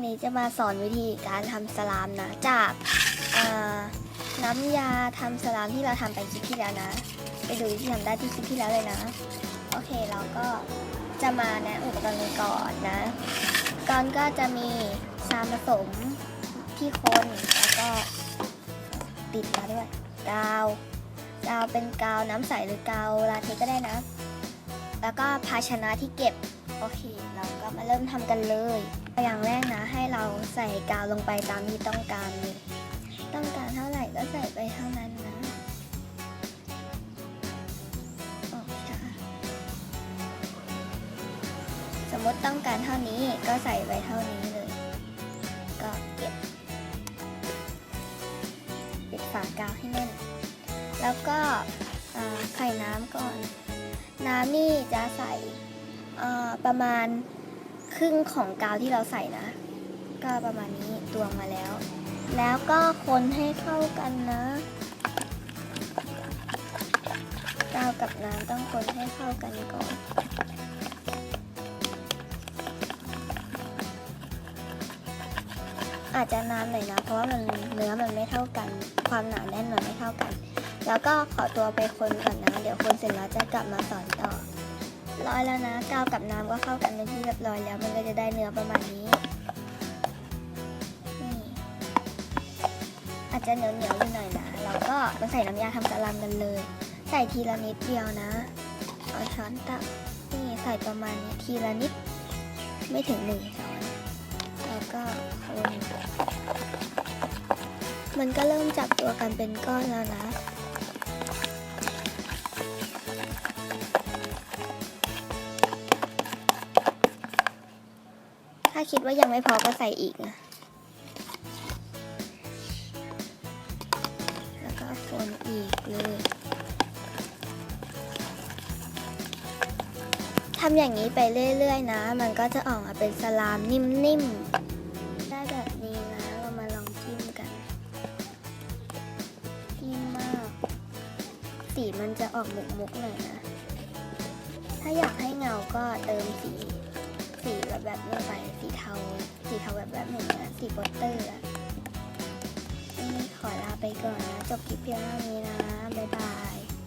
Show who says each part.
Speaker 1: วันนี้จะมาสอนวิธีการทำสลามนะจากน้ำยาทำสลามที่เราทำไปคลิปที่แล้วนะ ไปดูวิธีทำได้ที่คลิปที่แล้วเลยนะ โอเคเราก็จะมาแนะอุปกรณ์ก่อนนะก่อนก็จะมีซามผสมที่คนแล้วก็ติดมาด้วยกาวกาวเป็นกาวน้ำใสหรือกาวลาเทก็ได้นะ แล้วก็ภาชนะที่เก็บโอเค เราก็มาเริ่มทำกันเลยอย่าง ใส่กาวลงไปตามที่ต้องการเลยต้องการเท่าไหร่ก็ใส่ไปเท่านั้นนะโอเคค่ะสมมติต้องการเท่านี้ก็ใส่ไปเท่านี้เลย ก็เก็บปิดฝากาวให้แน่น แล้วก็ไข่น้ำก่อน น้ำนี่จะใส่ประมาณครึ่งของกาวที่เราใส่นะ ก็ประมาณนี้ตวงมาแล้ว แล้วก็คนให้เข้ากันนะกาวกับน้ำต้องคนให้เข้ากันก่อนอาจจะนานหน่อยนะ เพราะว่ามันเนื้อมันไม่เท่ากัน ความหนาแน่นมันไม่เท่ากัน แล้วก็ขอตัวไปคนก่อนนะ เดี๋ยวคนเสร็จแล้วจะกลับมาสอนต่อร้อยแล้วนะกาวกับน้ำก็เข้ากันเป็นที่เรียบร้อยแล้ว มันก็จะได้เนื้อประมาณนี้ อาจจะเหนียวเหนียวๆอยู่หน่อยนะเราก็มาใส่น้ำยาทำสลัมกันเลย ใส่ทีละนิดเดียวนะ เอาช้อนตักนี่ใส่ประมาณนี้ทีละนิด ไม่ถึงหนึ่งช้อนแล้วก็คนมันก็เริ่มจับตัวกันเป็นก้อนแล้วนะถ้าคิดว่ายังไม่พอก็ใส่อีกนะ อีกเลยทำอย่างนี้ไปเรื่อยๆนะ มันก็จะออกมาเป็นสลามนิ่มๆ ได้แบบนี้นะ เรามาลองจิ้มกันนิ่มมาก สีมันจะออกมุกๆหน่อยนะ ถ้าอยากให้เงาก็เติมสี สีแบบแบบลงไป สีเทา สีเทาแบบแบบหนึ่งนะ สีโปสเตอร์อะ ขอลาไปก่อนนะ จบคลิปเพียงเท่านี้นะ บ๊ายบาย